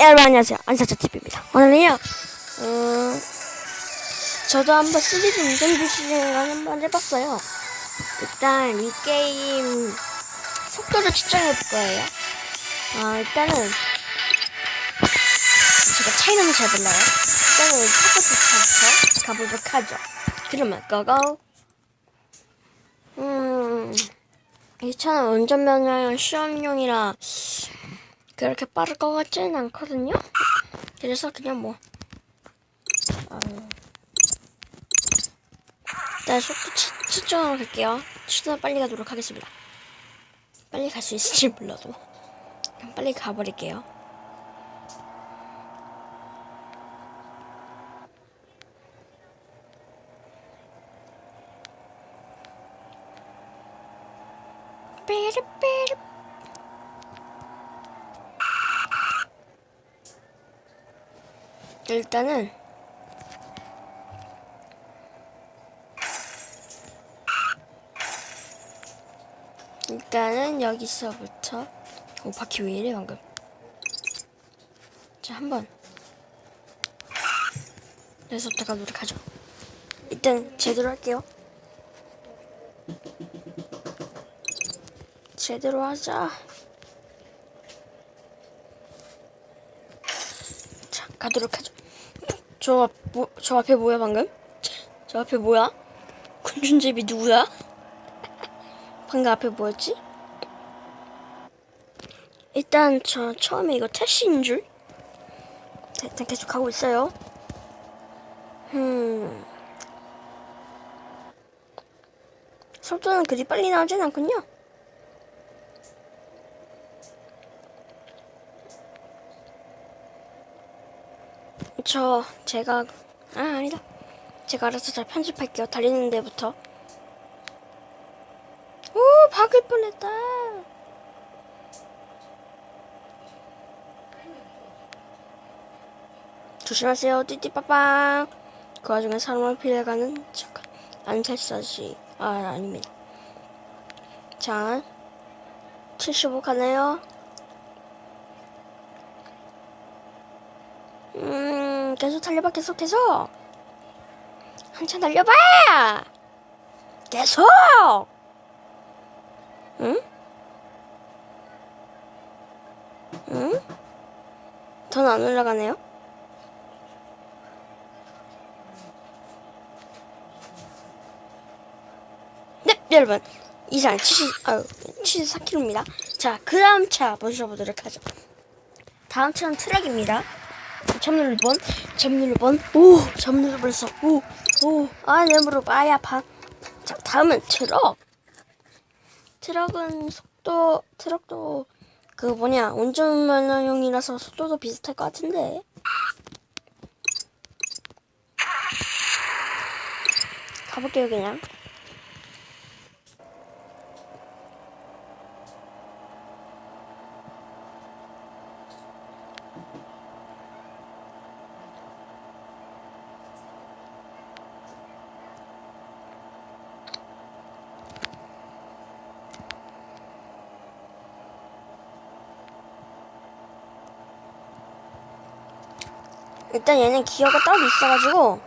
여러분 안녕하세요. 안사차TV입니다. 오늘은요 음, 저도 한번 3D 운전기 시즌을 한번 해봤어요. 일단 이 게임 속도를 측정해 볼 거예요. 아 일단은 제가 차이는 잘 몰라요. 일단은 첫 번째 차부터 가보도록 하죠. 그러면 고고. 음, 이 차는 운전면허 시험용이라 그렇게 빠를 것 같지는 않거든요. 그래서 그냥 뭐 어, 일단 속도 치, 측정하러 갈게요. 최대한 빨리 가도록 하겠습니다. 빨리 갈 수 있을지 몰라도 그냥 빨리 가버릴게요. 삐리삐리 일단은 일단은 여기서부터 오 바퀴 왜 이래 방금? 자 한번. 여기서부터 가도록 하죠. 일단 제대로 할게요. 제대로 하자. 자 가도록 하죠 저, 앞, 뭐, 저 앞에 뭐야 방금? 저 앞에 뭐야? 군준제비 누구야? 방금 앞에 뭐였지? 일단 저 처음에 이거 택시인 줄 일단 계속 가고 있어요. 음 속도는 그리 빨리 나오진 않군요. 저 제가 아 아니다. 제가 알아서 잘 편집할게요. 달리는 데부터. 오 박을 뻔했다. 조심하세요 띠띠빠빵. 그 와중에 사람을 피해가는 잠깐 안살사지. 아 아닙니다. 자75 가네요 음, 계속 달려봐, 계속, 계속. 한참 달려봐! 계속! 응? 응? 더안 올라가네요? 네, 여러분. 이상 70, 아유, 74km입니다. 자, 그 다음 차 모셔보도록 하죠. 다음 차는 트럭입니다. 잡는 1번, 잡는 1번, 오, 잡는 1번 했어, 오, 오, 아, 내 무릎, 아야, 파. 자, 다음은 트럭. 트럭은 속도, 트럭도, 그 뭐냐, 운전면허용이라서 속도도 비슷할 것 같은데. 가볼게요, 그냥. 일단 얘는 기어가 따로 있어가지고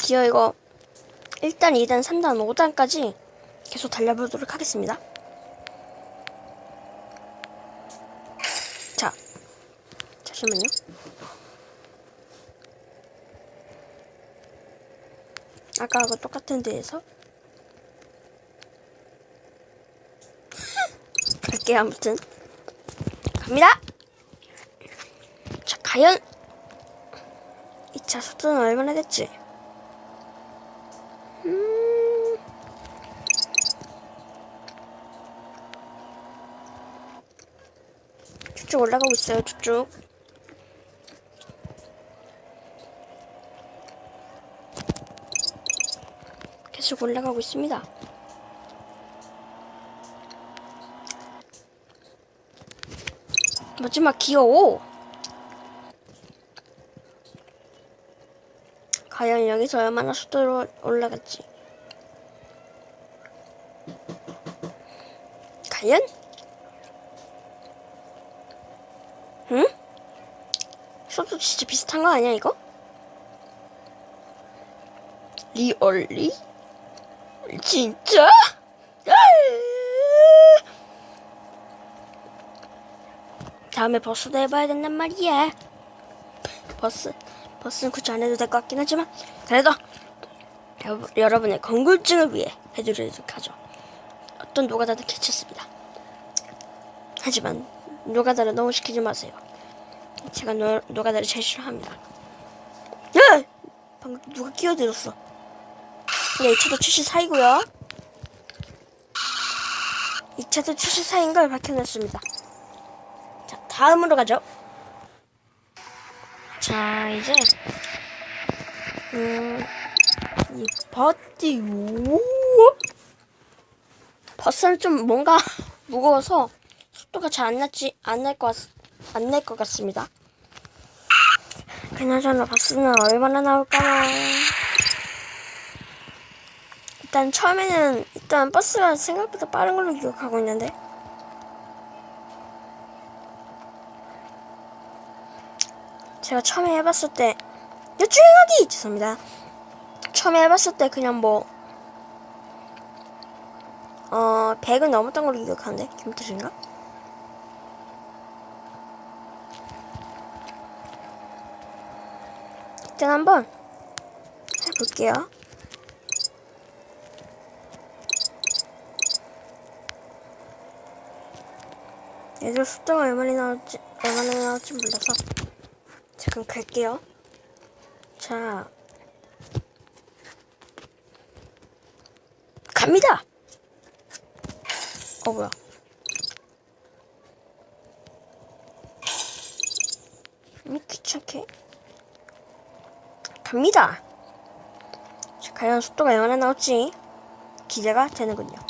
기어 이거 1단, 2단, 3단, 5단까지 계속 달려보도록 하겠습니다. 자, 잠시만요. 아까하고 똑같은 데에서 갈게요 아무튼 갑니다. 자, 과연 2차 속도는 얼마나 됐지? 음... 쭉쭉 올라가고 있어요, 쭉쭉. 계속 올라가고 있습니다. 마지막 기어 5. 과연 여기서 얼마나 속도로 올라갔지? 과연? 속도 진짜 비슷한 거 아니야 이거? 리얼리? 진짜? 다음에 버스도 해봐야 된단 말이야. 버스, 버스는 굳이 안 해도 될 것 같긴 하지만 그래도 여러- 여러분의 건강증을 위해 해드리도록 하죠. 어떤 노가다도 괜찮습니다. 하지만 노가다를 너무 시키지 마세요. 제가 노, 노가다를 제일 싫어합니다. 야! 방금 누가 끼어들었어. 네, 2차도 74이고요. 2차도 74인 걸 밝혀냈습니다. 자, 다음으로 가죠. 자, 이제 음, 이 버티 오 버스는 좀 뭔가 무거워서 속도가 잘 안 났지 안날것안날 것 같습니다. 그나저나 버스는 얼마나 나올까나. 일단 처음에는 일단 버스가 생각보다 빠른 걸로 기억하고 있는데 제가 처음에 해봤을 때 야, 주행하기! 죄송합니다. 처음에 해봤을 때 그냥 뭐 어, 100은 넘었던 걸로 기억하는데 김태진가? 일단 한번 해볼게요. 얘들 숫자가 얼마나 나올지 얼마나 나올지 몰라서 잠깐 갈게요. 자 갑니다. 어 뭐야? 음, 귀찮게 갑니다. 자, 과연 속도가 얼마나 나올지 기대가 되는군요.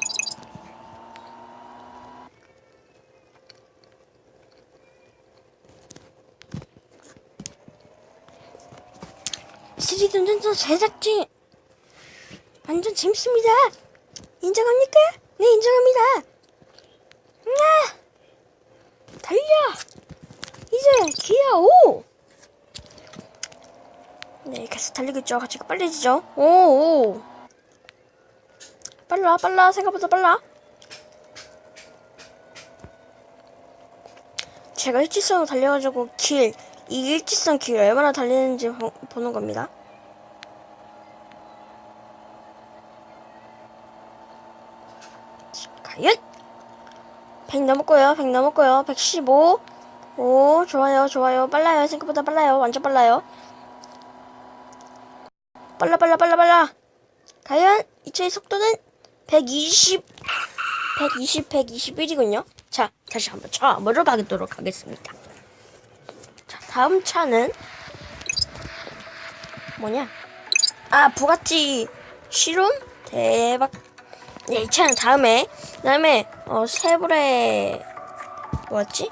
스리드 운전자 제작진 완전 재밌습니다. 인정합니까? 네 인정합니다. 나 달려 이제 기아 5 네, 계속 달리고 있죠. 같이 빨라지죠. 오, 오. 빨라, 빨라. 생각보다 빨라. 제가 일직선으로 달려가지고 길, 이 일직선 길 얼마나 달리는지 보, 보는 겁니다. 과연? 100 넘었고요. 100 넘었고요. 115. 오, 좋아요, 좋아요. 빨라요. 생각보다 빨라요. 완전 빨라요. 빨라 빨라 빨라 빨라 과연 이 차의 속도는 120 120 121이군요 자 다시 한번 처음으로 가도록 하겠습니다 자 다음 차는 뭐냐? 아 부가티 시롬 대박. 네, 이 차는 다음에 다음에 어 세브레 뭐였지?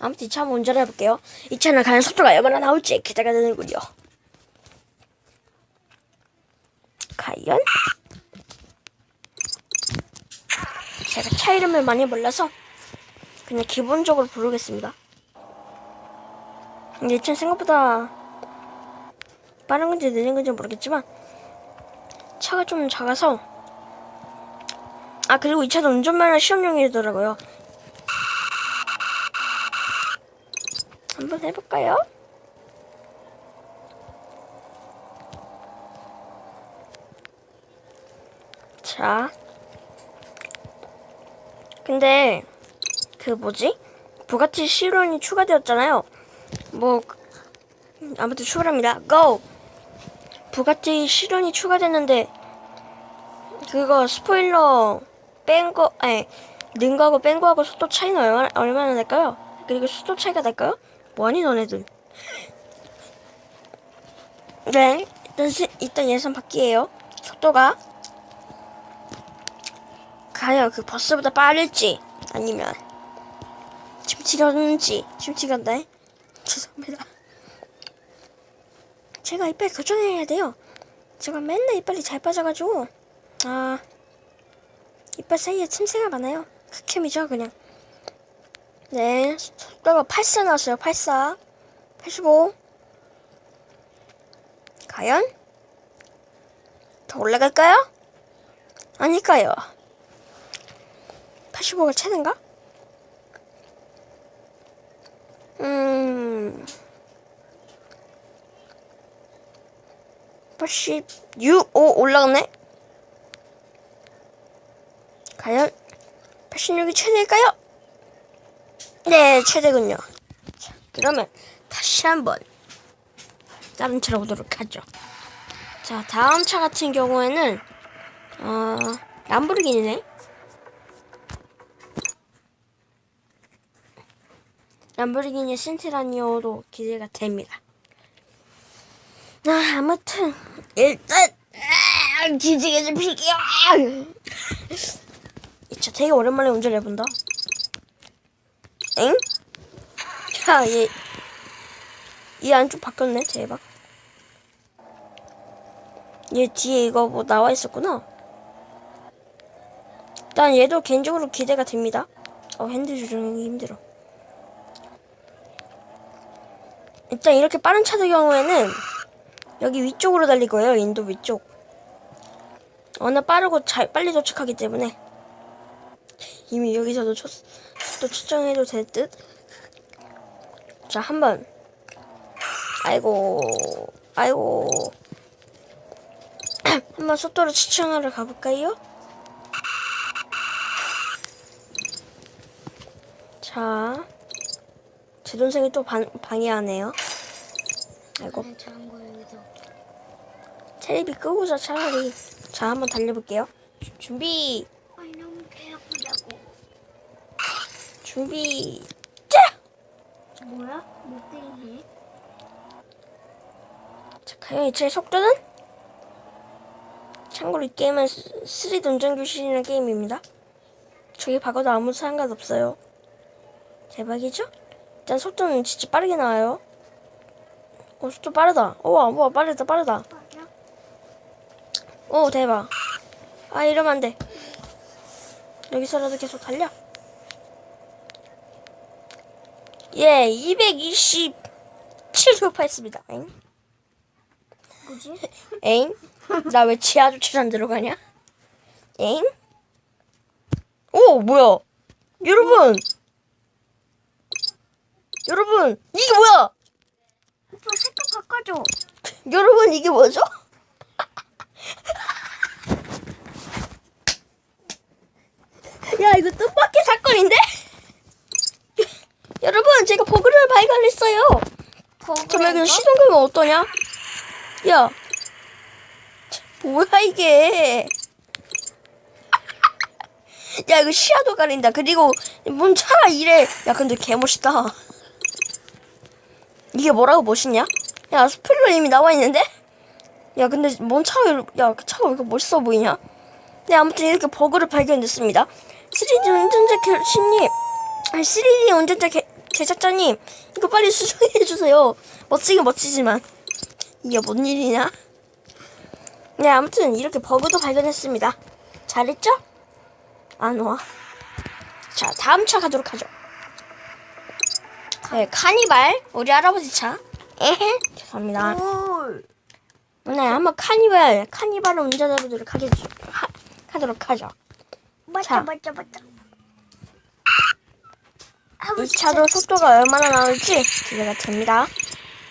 아무튼 이 차 한번 운전해 볼게요. 이 차는 과연 속도가 얼마나 나올지 기대가 되는군요. 과연? 제가 차 이름을 많이 몰라서 그냥 기본적으로 부르겠습니다. 이차 생각보다 빠른 건지 느린 건지 모르겠지만 차가 좀 작아서 아 그리고 이 차도 운전면허 시험용이더라고요. 한번 해볼까요? 자. 근데 그 뭐지? 부가티 시론이 추가되었잖아요. 뭐 아무튼 추가합니다. 고! 부가티 시론이 추가됐는데 그거 스포일러 뺀 거, 아니 는 거하고 뺀 거하고 속도 차이는 얼마나, 얼마나 날까요? 그리고 속도 차이가 날까요? 뭐하니 너네들? 네, 일단, 시- 일단 예산 받기예요. 속도가 과연 그 버스보다 빠를지 아니면 침치겠는지 침치겠네 죄송합니다. 제가 이빨 교정해야 돼요. 제가 맨날 이빨이 잘 빠져가지고 아 이빨 사이에 침새가 많아요. 흑혐이죠 그냥. 네 속도가 84 나왔어요 84 85 과연? 더 올라갈까요? 아닐까요? 85가 최대인가? 음 86, 오 올라갔네. 과연 86이 최대일까요? 네, 최대군요. 자, 그러면 다시 한번 다른 차로 보도록 하죠. 자, 다음 차 같은 경우에는 어, 람보르기니네. 람보르기니 센티라니오도 기대가 됩니다. 아, 아무튼 일단 아, 기지개 좀 필게요. 이차 되게 오랜만에 운전 해본다. 엥? 야, 얘, 이 안쪽 바뀌었네. 대박. 얘 뒤에 이거 뭐 나와 있었구나. 일단 얘도 개인적으로 기대가 됩니다. 어, 핸들 조정하기 힘들어. 일단 이렇게 빠른 차들 경우에는 여기 위쪽으로 달릴 거예요. 인도 위쪽. 워낙 빠르고 잘 빨리 도착하기 때문에 이미 여기서도 초, 속도 측정해도 될 듯. 자, 한번. 아이고, 아이고. 한번 속도를 측정하러 가볼까요? 자, 제 동생이 또 방, 방해하네요. 아이고. 네, 테레비 끄고자 차라리 자 한번 달려볼게요 주- 준비 준비 자! 뭐야? 못 때리네 자 과연 이 차의 속도는? 참고로 이 게임은 3D 운전교실이라는 게임입니다 저기 박아도 아무 상관없어요 대박이죠? 일단 속도는 진짜 빠르게 나와요 어 속도 빠르다 우와 우와 빠르다 빠르다? 오 대박 아 이러면 안 돼 여기서라도 계속 달려 예 227 돌파했습니다 엥? 뭐지? 엥? 나 왜 지하 주차장 들어가냐? 엥? 오 뭐야 여러분 여러분 이게 뭐야 오빠 색깔 바꿔줘 여러분 이게 뭐죠? 야 이거 뜻밖의 사건인데? 여러분 제가 버그를 발견했어요. 그러면 이거 시동 걸면 어떠냐? 야, 뭐야 이게? 야 이거 시야도 가린다. 그리고 뭔 차가 이래? 야 근데 개 멋있다. 이게 뭐라고 멋있냐? 야 스플러 이미 나와 있는데? 야 근데 뭔 차가 야그 차가 왜 이렇게 멋있어 보이냐? 네 아무튼 이렇게 버그를 발견했습니다. 3D 운전자 아니 3D 운전자 개, 제작자님 이거 빨리 수정해 주세요. 멋지긴 멋지지만 이게 뭔 일이냐? 네 아무튼 이렇게 버그도 발견했습니다. 잘했죠? 안 와. 자 다음 차 가도록 하죠. 네 카니발 우리 할아버지 차. 에헤 죄송합니다. 올 네, 한번 카니발, 카니발을 운전해보도록 하겠, 하, 하도록 하죠. 맞다 자. 맞다 맞다 이 차도 속도가 얼마나 나올지 기대가 됩니다.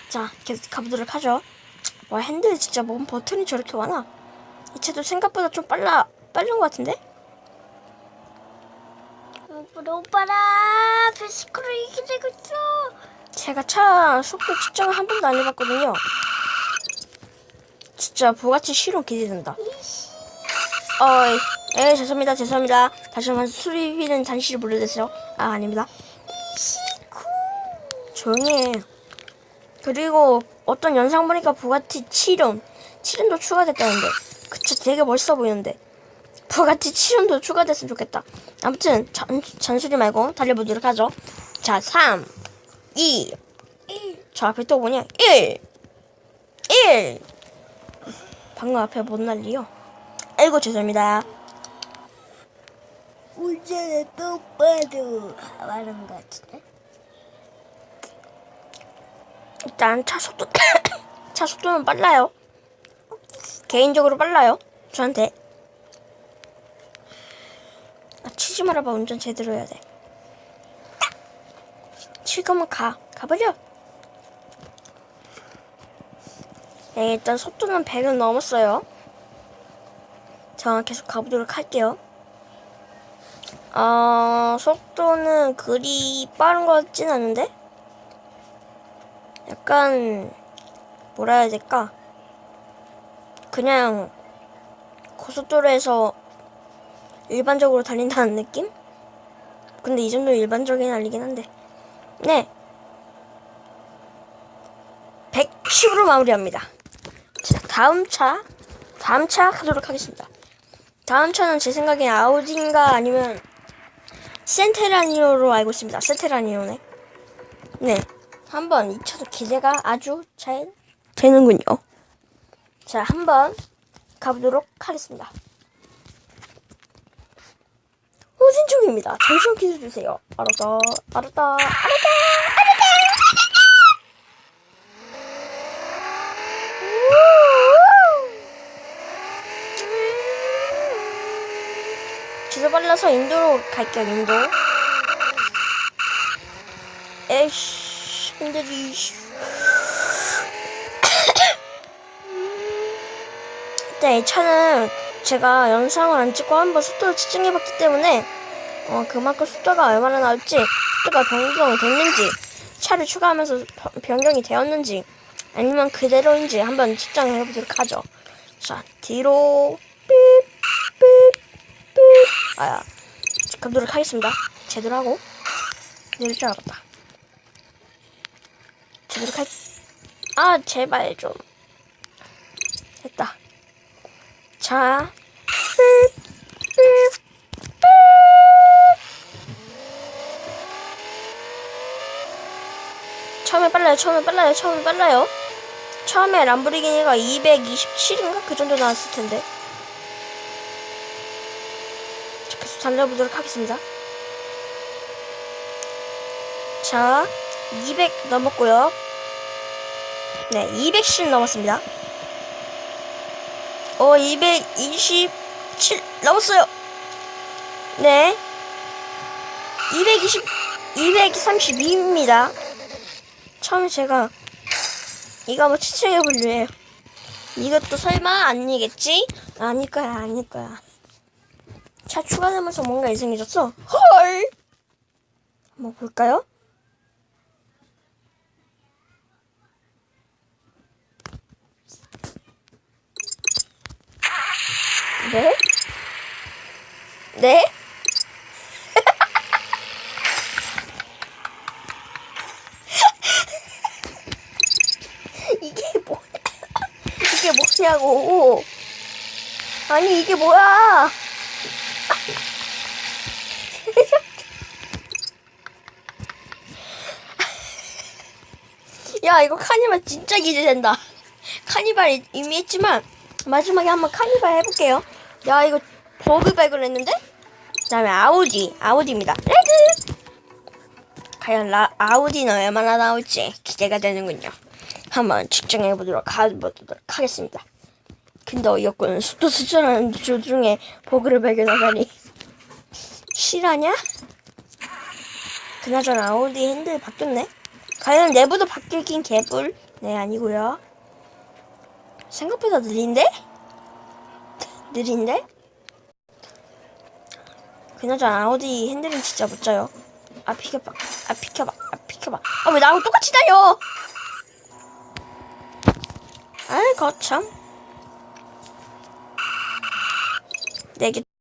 자, 계속 가보도록 하죠. 와, 핸들 진짜 뭔 버튼이 저렇게 많아. 이 차도 생각보다 좀 빨라, 빠른 것 같은데? 오빠 오빠라 베스크로 이게 되고 있어 제가 차 속도 측정을 한 번도 안 해봤거든요. 진짜 부가티 실험 기대된다. 어이, 에 죄송합니다, 죄송합니다. 다시 한번 수리비는 단시를 물려주세요. 아, 아닙니다. 조용히 해. 그리고 어떤 영상 보니까 부가티 7륜, 7륜도 추가됐다는데. 그쵸, 되게 멋있어 보이는데. 부가티 7륜도 추가됐으면 좋겠다. 아무튼, 잔, 잔소리 말고 달려보도록 하죠. 자, 3, 2, 1. 저 앞에 또 뭐냐? 1, 1. 방금 앞에 못 날리요. 아이고, 죄송합니다. 운전에 똑바로 말한 것 같은데 일단 차 속도 차 속도는 빨라요. 개인적으로 빨라요. 저한테. 아, 치지 말아봐 운전 제대로 해야 돼. 칠 거면 가 가버려. 네 일단 속도는 100은 넘었어요. 자 계속 가보도록 할게요. 어 속도는 그리 빠른 것 같진 않은데? 약간 뭐라 해야 될까? 그냥 고속도로에서 일반적으로 달린다는 느낌? 근데 이 정도 일반적인 달리긴 한데. 네. 110으로 마무리합니다. 자, 다음 차. 다음 차 가도록 하겠습니다. 다음 차는 제 생각엔 아우디인가 아니면 센테라니오로 알고 있습니다. 센테라니오네. 네. 한번 이 차도 기대가 아주 잘 되는군요. 자, 한번 가보도록 하겠습니다. 호진 중입니다. 잠시만 기다려주세요. 알았다, 알았다, 알았다, 알았다. 기도 빨라서 인도로 갈게요, 인도. 에이씨, 힘들이. 네, 이 차는 제가 영상을 안 찍고 한번 속도를 측정해봤기 때문에 어, 그만큼 속도가 얼마나 나올지, 속도가 변경이 됐는지, 차를 추가하면서 버- 변경이 되었는지, 아니면 그대로인지 한번 측정해 보도록 하죠. 자, 뒤로, 삐, 삐, 삐. 아야, 가보도록 하겠습니다. 제대로 하고, 내릴 줄 알았다. 제대로 갈, 아, 제발 좀. 됐다. 자, 처음에 빨라요, 처음에 빨라요, 처음에 빨라요. 처음에 람보르기니가 227인가? 그 정도 나왔을 텐데. 자, 계속 달려보도록 하겠습니다. 자, 200 넘었고요. 네, 210 넘었습니다. 어, 227 넘었어요. 네. 220, 232입니다. 처음에 제가 이거 한번 추천해 볼래요. 이것도 설마 아니겠지? 아닐 거야, 아닐 거야. 차 추가되면서 뭔가 이상해졌어. 헐! 한번 볼까요? 네? 네? 이게 뭐야? 뭐냐고. 아니, 이게 뭐야? 야, 이거 카니발 진짜 기대된다. 카니발 이미 했지만, 마지막에 한번 카니발 해볼게요. 야, 이거 버그 발견했는데? 그 다음에 아우디, 아우디입니다. 레드! 과연 라, 아우디는 얼마나 나올지 기대가 되는군요. 한번 측정해 보도록 하겠습니다. 근데 어이없군. 속도 수준하는 도중에 버그를 발견하다니. 실화냐? 그나저나 아우디 핸들 바뀌었네. 과연 내부도 바뀌긴 개뿔? 네, 아니고요. 생각보다 느린데? 느린데? 그나저나 아우디 핸들은 진짜 멋져요. 아 비켜봐, 아 비켜봐, 아 비켜봐. 아 왜 나하고 똑같이 달려? 아이 거참. 내게